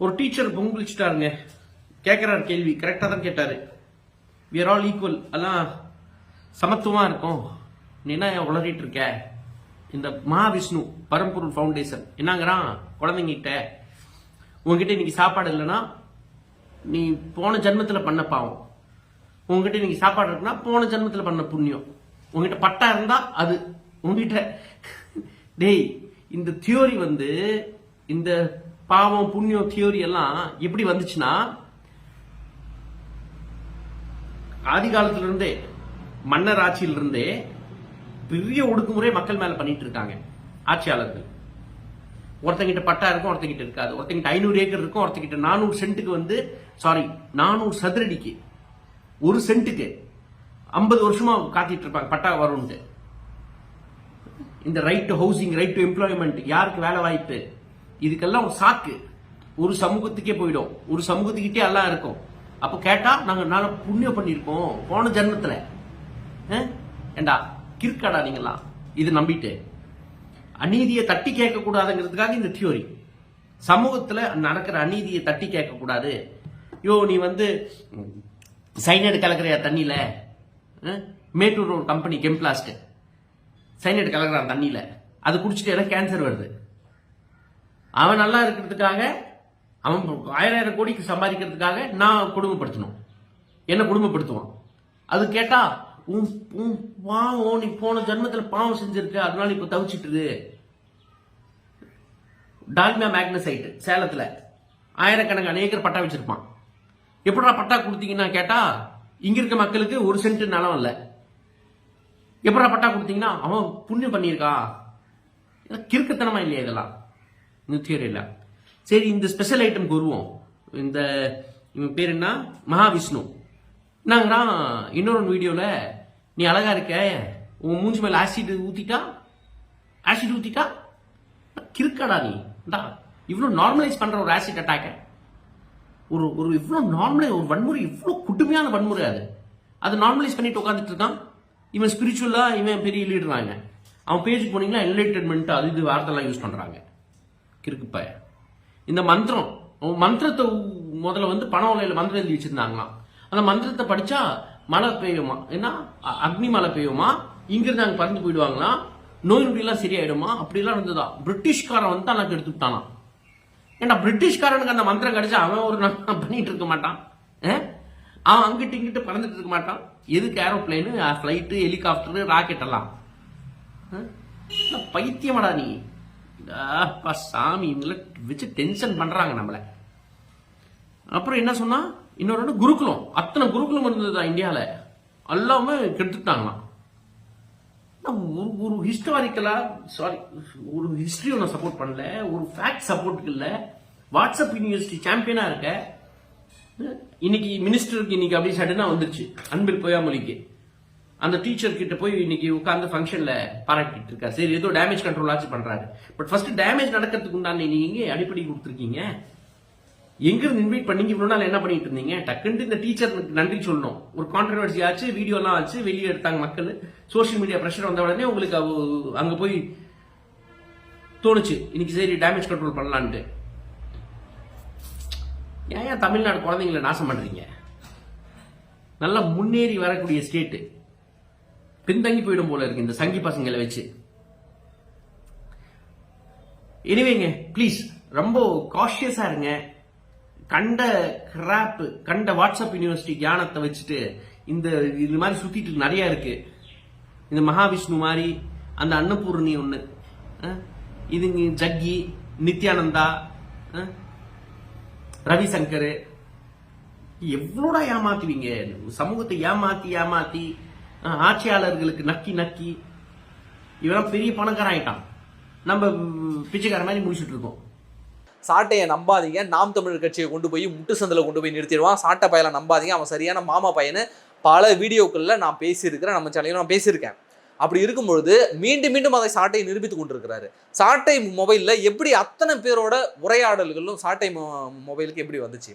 ஒரு டீச்சர் பொங்கலிச்சிட்டாருங்க கேட்குறாரு கேள்வி கரெக்டாக தான் கேட்டாரு. வி ஆர் ஆல் ஈக்குவல் எல்லாம் சமத்துவமாக இருக்கும். நீ என்ன உளறிட்டு இருக்க? இந்த மகாவிஷ்ணு பரம்பொருள் ஃபவுண்டேஷன் என்னங்கிறான்? குழந்தைங்கிட்ட. உங்ககிட்ட இன்னைக்கு சாப்பாடு இல்லைன்னா நீ போன ஜென்மத்தில் பண்ண பாவம். உங்ககிட்ட இன்னைக்கு சாப்பாடு இருக்குன்னா போன ஜென்மத்தில் பண்ண புண்ணியம். உங்ககிட்ட பட்டா இருந்தா அது உங்ககிட்ட டேய் இந்த தியோரி வந்து இந்த பாவம் புண்ணியம் தியோரி எல்லாம் எப்படி வந்துச்சுன்னா ஆதி காலத்துல இருந்தே மன்னர் ஆட்சியிலிருந்தே பெரிய ஒடுக்குமுறை மக்கள் மேல பண்ணிட்டு இருக்காங்க ஆட்சியாளர்கள். ஒருத்தங்கிட்ட பட்டா இருக்கும் ஒருத்தங்கிட்ட இருக்காது. ஒருத்தங்கிட்ட ஐநூறு ஏக்கர் இருக்கும் ஒருத்தங்கிட்ட நானூறு சென்ட்டுக்கு வந்து சாரி நானூறு சதுரடிக்கு. ஒரு சென்ட்டுக்கு. ஐம்பது வருஷமா காத்திட்டு இருப்பாங்க பட்டா வரும்ட்டு இந்த right to housing right to employment யாருக்கு வேலை வாய்ப்பு? இதுக்கெல்லாம் ஒரு சாக்கு. ஒரு சமூகத்துக்கே போயிடும். ஒரு சமூகத்துக்கிட்டே எல்லாம் இருக்கும். அப்போ கேட்டா நாங்க நல்ல புண்ணியம் பண்ணியிருக்கோம். போன ஜென்மத்துல. ஏண்டா கிறுக்காடா நீங்களாம் இது நம்பிட்டு. அநீதியை தட்டி கேட்க கூடாதுங்கிறதுக்காக இந்த தியோரி சமூகத்துல நடக்கிற அநீதியை தட்டி கேட்க கூடாது யோ நீ வந்து சைனைடு கலக்கிறியா தண்ணியில? மேட்டூர் ஒரு கம்பெனி கெம்பிளாஸ்ட் சைனைடு கலக்கிறான் தண்ணியில. அது குடிச்சிட்டு எல்லாம் கேன்சர் வருது. அவன் நல்லா இருக்கிறதுக்காக அவன் ஆயிரம் கோடிக்கு சம்பாதிக்கிறதுக்காக நான் குடும்பப்படுத்தணும். என்ன குடும்பப்படுத்துவான். அது கேட்டா உன் பாவம் நீ போன ஜென்மத்தில் பாவம் செஞ்சிருக்க அதனால இப்ப தவிச்சிட்டுது. டால்மியா மேக்னசைட் சேலத்தில். ஆயிரக்கணக்கான ஏக்கர் பட்டா வச்சிருப்பான். எப்படிடா பட்டா கொடுத்தீங்கன்னா கேட்டா இங்க இருக்க மக்களுக்கு ஒரு சென்ட் நிலம் இல்ல எப்படா பட்டா கொடுத்தீங்கன்னா அவன் புண்ணியம் பண்ணியிருக்கா. இதெல்லாம் கிறுக்குத்தனமா இல்லையா இதெல்லாம்? இந்த தியரி இல்லை சரி இந்த ஸ்பெஷல் ஐட்டம்க்கு வருவோம். இந்த இவன் பேர் என்ன? மகாவிஷ்ணு. நாங்கிறான் இன்னொரு வீடியோவில் நீ அழகா இருக்க. உன் மூஞ்சி மேலே ஆசிட் ஊற்றிட்டா ஆசிட் ஊற்றிட்டா கிறுக்கடா நீ. இவ்வளோ நார்மலைஸ் பண்ணுற ஒரு ஆசிட் அட்டாக்கை ஒரு ஒரு இவ்வளோ நார்மலை ஒரு வன்முறை இவ்வளோ குட்டுமையான வன்முறை அது. அதை நார்மலைஸ் பண்ணிட்டு உட்காந்துட்டு இருக்கான். இவன் ஸ்பிரிச்சுவலாக இவன் பெரிய லீடராங்க அவன் பேஜுக்கு போனீங்கன்னா என்லைட்டன்மெண்ட் அது இது வார்த்தைலாம் யூஸ் பண்ணுறாங்க கிறுக்குப்பாய இந்த மந்திரம் மந்திரத்தை முதல்ல வந்து பண உலையில மந்திரம் எழுதி வச்சிருந்தாங்களாம். அந்த மந்திரத்தை படிச்சா மழை பெய்யுமா? என்ன? அ- அக்னி மழை பெய்யுமா? இங்கிருந்து அங்க பறந்து போயிடுவாங்களாம் நோய் நொடியெல்லாம் சரியாயிடுமா? அப்படிலாம் இருந்ததா? பிரிட்டிஷ்காரன் வந்து தான் எனக்கு ஏன்னா ஏன்டா பிரிட்டிஷ்காரனுக்கு அந்த மந்திரம் கிடைச்சா அவன் ஒரு பண்ணிட்டு இருக்க மாட்டான்? அவன் அங்கிட்டு இங்கிட்டு பறந்துட்டு இருக்க மாட்டான்? எதுக்கு ஏரோப்ளைனு ஃப்ளைட்டு ஹெலிகாப்டர் ராக்கெட் எல்லாம்? ஆ? பைத்தியமாடா நீ? அப்பா சாமி இவங்களை வச்சு டென்ஷன் பண்றாங்க நம்மள. அப்புறம் என்ன சொன்னா இன்னொரு ஒண்ணு குருகுலம். அத்தனை குருகுலம் இருந்ததா இந்தியாவில் எல்லாமே கெடுத்துட்டாங்களாம். நான் ஒரு ஒரு ஹிஸ்டாரிக்கலா சாரி ஒரு ஹிஸ்டரி நான் சப்போர்ட் பண்ணல ஒரு ஃபேக்ட் சப்போர்ட் இல்லை. வாட்ஸ்அப் யூனிவர்சிட்டி சாம்பியனாக இருக்க. இன்னைக்கு மினிஸ்டருக்கு இன்னைக்கு அப்படியே சடனாக வந்துருச்சு. அன்பில் பொய்யாமொழிக்கு. அந்த டீச்சர் கிட்ட போய் இன்னைக்கு உட்கார்ந்து ஃபங்க்ஷன்ல பாராட்டிட்டு இருக்கா சரி ஏதோ டேமேஜ் கண்ட்ரோல் ஆச்சு பண்றாரு. பட் ஃபர்ஸ்ட் டேமேஜ் நடக்கிறதுக்கு உண்டான நீங்க அடிப்படை கொடுத்துருக்கீங்க? எங்கிருந்து இன்வைட் பண்ணீங்க? இவ்வளவு நாள் என்ன பண்ணிட்டு இருந்தீங்க? டக்குன்ட்டு இந்த டீச்சருக்கு நன்றி சொல்லணும். ஒரு கான்ட்ரவர்சி ஆச்சு வீடியோலாம் ஆச்சு வெளியே எடுத்தாங்க மக்கள். சோஷியல் மீடியா ப்ரெஷர் வந்த உடனே உங்களுக்கு அங்க போய் தோணுச்சு. இன்னைக்கு சரி டேமேஜ் கண்ட்ரோல் பண்ணலான்ட்டு. ஏன் ஏன் தமிழ்நாடு குழந்தைங்களை நாசம் பண்றீங்க? நல்லா முன்னேறி வரக்கூடிய ஸ்டேட்டு பின்தங்கி போயிடும் போல இருக்கு இந்த சங்கி பசங்களை வச்சு. எனிவேங்க ப்ளீஸ் ரொம்ப காஷியஸா இருங்க. கண்ட கிராப் கண்ட வாட்ஸ்அப் யூனிவர்சிட்டி ஞானத்தை வச்சுட்டு இந்த இது மாதிரி சுத்திட்டு நிறைய இருக்கு. இந்த மகாவிஷ்ணு மாதிரி அந்த அன்னபூர்ணி ஒண்ணு அஹ், இதுங்க ஜக்கி நித்யானந்தா ரவிசங்கர். எவ்வளோடா ஏமாத்துவீங்க? சமூகத்தை ஏமாத்தி ஏமாத்தி ஆட்சியாளர்களுக்கு நக்கி நக்கி இவெல்லாம் பெரிய பணக்காரன் ஆயிட்டான் நம்ம பிச்சைக்கார மாதிரி முடிச்சுட்டு இருக்கோம். சாட்டையை நம்பாதீங்க. நாம் தமிழர் கட்சியை கொண்டு போய் முட்டு சந்தில் கொண்டு போய் நிறுத்திடுவான். சாட்டை பையலை நம்பாதீங்க. அவன் சரியான மாமா பையனு பல வீடியோக்களில் நான் பேசியிருக்கிறேன். நம்ம சேனலில் நான் பேசியிருக்கேன். அப்படி இருக்கும்பொழுது மீண்டும் மீண்டும் அதை சாட்டையை நிரூபித்து கொண்டிருக்கிறாரு. சாட்டை மொபைலில் எப்படி அத்தனை பேரோட உரையாடல்களும் சாட்டை மொபைலுக்கு எப்படி வந்துச்சு?